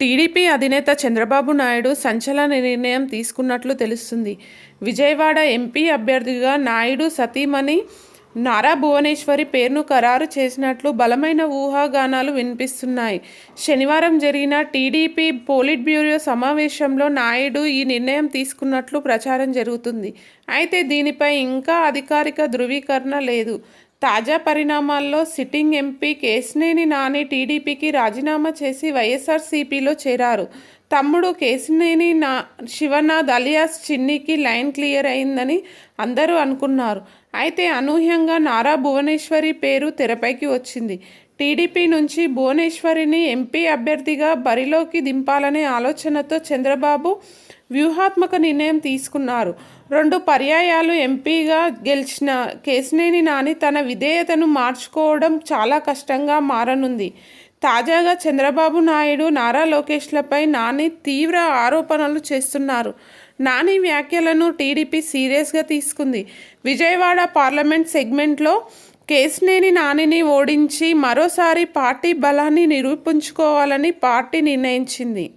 TDP అధినేత చంద్రబాబు నాయుడు సంచలన నిర్ణయం తీసుకున్నట్లు తెలుస్తుంది. విజయవాడ ఎంపీ అభ్యర్థిగా నాయుడు సతీమణి నారా భువనేశ్వరి పేరును ఖరారు చేసినట్లు బలమైన ఊహాగానాలు వినిపిస్తున్నాయి. శనివారం జరిగిన టీడీపీ పోలిట్ బ్యూరో సమావేశంలో నాయుడు ఈ నిర్ణయం తీసుకున్నట్లు ప్రచారం జరుగుతుంది. అయితే దీనిపై ఇంకా అధికారిక ధృవీకరణ లేదు. తాజా పరిణామాల్లో సిట్టింగ్ ఎంపీ కేసినేని నాని టీడీపీకి రాజీనామా చేసి వైఎస్ఆర్సీపీలో చేరారు. తమ్ముడు కేసినేని నా శివనాథ్ అలియాస్ చిన్నికి లైన్ క్లియర్ అయిందని అందరూ అనుకున్నారు. అయితే అనూహ్యంగా నారా భువనేశ్వరి పేరు తెరపైకి వచ్చింది. టీడీపీ నుంచి భువనేశ్వరిని ఎంపీ అభ్యర్థిగా బరిలోకి దింపాలనే ఆలోచనతో చంద్రబాబు వ్యూహాత్మక నిర్ణయం తీసుకున్నారు. రెండు పర్యాయాలు ఎంపీగా గెలిచిన కేసినేని నాని తన విధేయతను మార్చుకోవడం చాలా కష్టంగా మారనుంది. తాజాగా చంద్రబాబు నాయుడు నారా లోకేష్లపై నాని తీవ్ర ఆరోపణలు చేస్తున్నారు. నాని వ్యాఖ్యలను టీడీపీ సీరియస్గా తీసుకుంది. విజయవాడ పార్లమెంట్ సెగ్మెంట్లో కేసినేని నానిని ఓడించి మరోసారి పార్టీ బలాన్ని నిరూపించుకోవాలని పార్టీ నిర్ణయించింది.